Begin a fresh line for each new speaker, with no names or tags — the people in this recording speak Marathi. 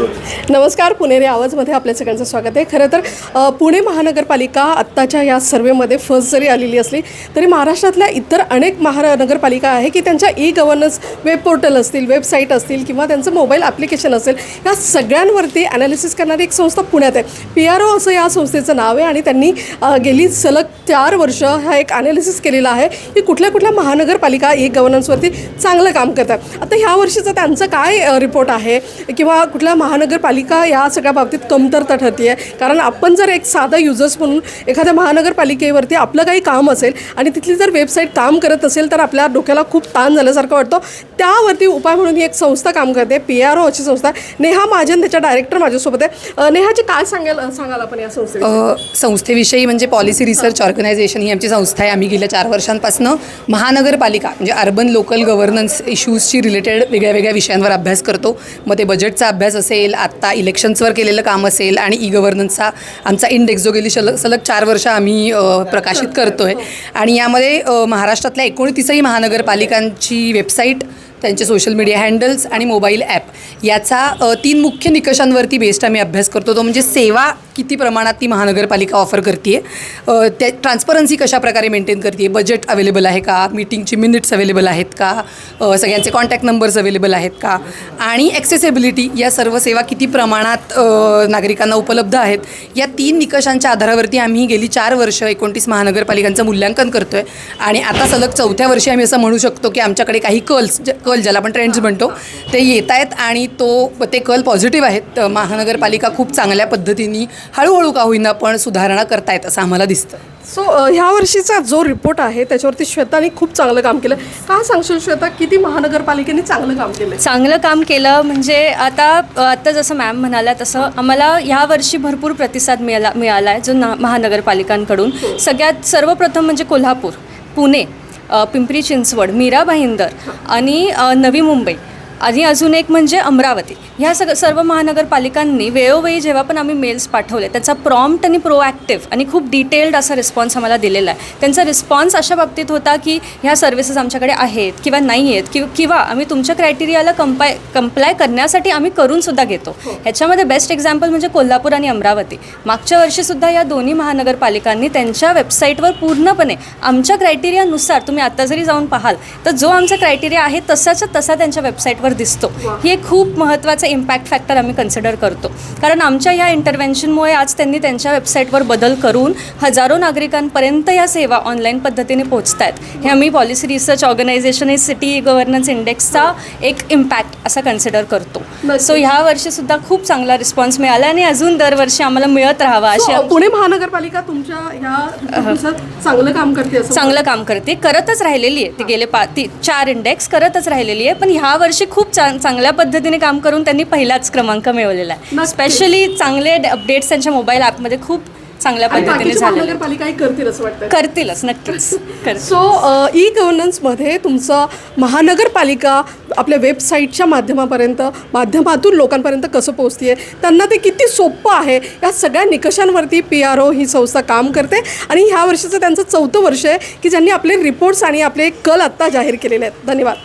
नमस्कार पुणेरी आवाजमध्ये आपल्या सगळ्यांचं स्वागत आहे. खरं तर पुणे महानगरपालिका आत्ताच्या या सर्वेमध्ये फर्स्ट जरी आलेली असली तरी महाराष्ट्रातल्या इतर अनेक महानगरपालिका आहे की त्यांच्या ई गव्हर्नन्स वेब पोर्टल असतील वेबसाईट असतील किंवा त्यांचं मोबाईल ॲप्लिकेशन असेल या सगळ्यांवरती ॲनालिसिस करणारी एक संस्था पुण्यात आहे. पी आर ओ असं या संस्थेचं नाव आहे आणि त्यांनी गेली सलग चार वर्ष हा एक ॲनालिसिस केलेला आहे की कुठल्या कुठल्या महानगरपालिका ई गव्हर्नन्सवरती चांगलं काम करतात. आता ह्या वर्षीचं त्यांचं काय रिपोर्ट आहे? किंवा कुठल्या महानगरपालिका या सगळ्या बाबतीत कमतरता ठरते आहे कारण आपण जर एक साधा युजर्स म्हणून एखाद्या महानगरपालिकेवरती आपलं काही काम असेल आणि तिथली जर वेबसाईट काम करत असेल तर आपल्या डोक्याला खूप ताण झाल्यासारखं वाटतं. त्यावरती उपाय म्हणून ही एक संस्था काम करते पी आर ओ अशी संस्था नेहा महाजन त्याच्या डायरेक्टर माझ्यासोबत आहे. अ, नेहाची काय सांगेल सांगाल आपण या
संस्थे संस्थेविषयी म्हणजे पॉलिसी रिसर्च ऑर्गनायझेशन ही आमची संस्था आहे. आम्ही गेल्या चार वर्षांपासून महानगरपालिका म्हणजे अर्बन लोकल गव्हर्नन्स इश्यूजशी रिलेटेड वेगळ्या वेगळ्या विषयांवर अभ्यास करतो. मग ते बजेटचा अभ्यास असेल असेल आत्ता इलेक्शन्सवर केलेलं काम असेल आणि ई गव्हर्नन्सचा आमचा इंडेक्स जो गेली शल सलग चार वर्ष आम्ही प्रकाशित करतो आहे आणि यामध्ये महाराष्ट्रातल्या एकोणतीसही महानगरपालिकांची वेबसाईट त्यांचे सोशल मीडिया हँडल्स आणि मोबाईल ॲप याचा तीन मुख्य निकषांवरती बेस्ड आम्ही अभ्यास करतो. तो म्हणजे सेवा किती प्रमाणात ती महानगरपालिका ऑफर करते आहे त्या ट्रान्सपरन्सी कशा प्रकारे मेंटेन करते बजेट अवेलेबल आहे का? मीटिंगची मिनिट्स अवेलेबल आहेत का? सगळ्यांचे कॉन्टॅक्ट नंबर्स अवेलेबल आहेत का? आणि ॲक्सेसिबिलिटी या सर्व सेवा किती प्रमाणात नागरिकांना उपलब्ध आहेत? या तीन निकषांच्या आधारावरती आम्ही गेली चार वर्ष एकोणतीस महानगरपालिकांचं मूल्यांकन करतो आहे आणि आता सलग चौथ्या वर्षी आम्ही असं म्हणू शकतो की आमच्याकडे काही कल्स कल ज्याला आपण ट्रेंड्स म्हणतो ते येत आहेत आणि तो ते कल पॉझिटिव्ह आहेत. महानगरपालिका खूप चांगल्या पद्धतीने हळूहळू का होईना पण सुधारणा करतायत असं आम्हाला दिसतं.
सो ह्या वर्षीचा जो रिपोर्ट आहे त्याच्यावरती श्वेताने खूप चांगलं काम केलं. काय सांगशील श्वेता किती महानगरपालिकेने चांगलं काम केलं
चांगलं काम केलं म्हणजे आता आता जसं मॅम म्हणाल्या तसं आम्हाला ह्या वर्षी भरपूर प्रतिसाद मिळाला मिळाला आहे जो ना महानगरपालिकांकडून. सगळ्यात सर्वप्रथम म्हणजे कोल्हापूर पुणे पिंपरी चिंचवड मीरा भाईंदर आणि नवी मुंबई. आणि अजून एक म्हणजे अमरावती. ह्या सग सर्व महानगरपालिकांनी वेळोवेळी जेव्हा पण आम्ही मेल्स पाठवले त्याचा प्रॉम्प्ट आणि प्रोॲक्टिव्ह आणि खूप डिटेल्ड असा रिस्पॉन्स आम्हाला दिलेला आहे. त्यांचा रिस्पॉन्स अशा बाबतीत होता की ह्या सर्व्हिसेस आमच्याकडे आहेत किंवा नाही आहेत किंवा किंवा आम्ही तुमच्या क्रायटेरियाला कंपाय कंप्लाय करण्यासाठी आम्ही करून सुद्धा घेतो. ह्याच्यामध्ये बेस्ट एक्झाम्पल म्हणजे कोल्हापूर आणि अमरावती. मागच्या वर्षीसुद्धा या दोन्ही महानगरपालिकांनी त्यांच्या वेबसाईटवर पूर्णपणे आमच्या क्रायटेरियानुसार तुम्ही आता जरी जाऊन पाहाल तर जो आमचा क्रायटेरिया आहे तसाच्या तसा त्यांच्या वेबसाईटवर दिसतो. ही खूप महत्त्वाचा इम्पॅक्ट फॅक्टर आम्ही कन्सिडर करतो. कारण आमच्या ह्या इंटरव्हेन्शनमुळे आज त्यांनी त्यांच्या वेबसाईटवर बदल करून हजारो नागरिकांपर्यंत या सेवा ऑनलाईन पद्धतीने पोहोचत आहेत हे आम्ही पॉलिसी रिसर्च ऑर्गनायझेशन हे सिटी गव्हर्नन्स इंडेक्सचा एक इम्पॅक्ट असा कन्सिडर करतो. सो ह्या वर्षी सुद्धा खूप चांगला रिस्पॉन्स मिळाला आणि अजून दरवर्षी आम्हाला मिळत राहावा अशी
पुणे महानगरपालिका तुमच्या ह्या चांगलं काम करते
चांगलं काम करते. करतच राहिलेली आहे. ती गेले पा ती चार इंडेक्स करतच राहिलेली आहे. पण ह्या वर्षी खूप चा चांगल्या पद्धतीने काम करून त्यांनी पहिलाच क्रमांक मिळवलेला आहे. स्पेशली चांगले अपडेट्स त्यांच्या मोबाईल ॲपमध्ये खूप चांगल्या पद्धतीने झालेले
करतील असं वाटतं
करतीलच नक्कीच. करतील.
सो ई गव्हर्नन्समध्ये तुमचं महानगरपालिका आपल्या वेबसाईटच्या माध्यमापर्यंत माध्यमातून लोकांपर्यंत कसं पोहोचते त्यांना ते किती सोपं आहे या सगळ्या निकषांवरती पी आर ओ ही संस्था काम करते. आणि ह्या वर्षीचं त्यांचं चौथं वर्ष आहे की ज्यांनी आपले रिपोर्ट्स आणि आपले कल आत्ता जाहीर केलेले आहेत. धन्यवाद.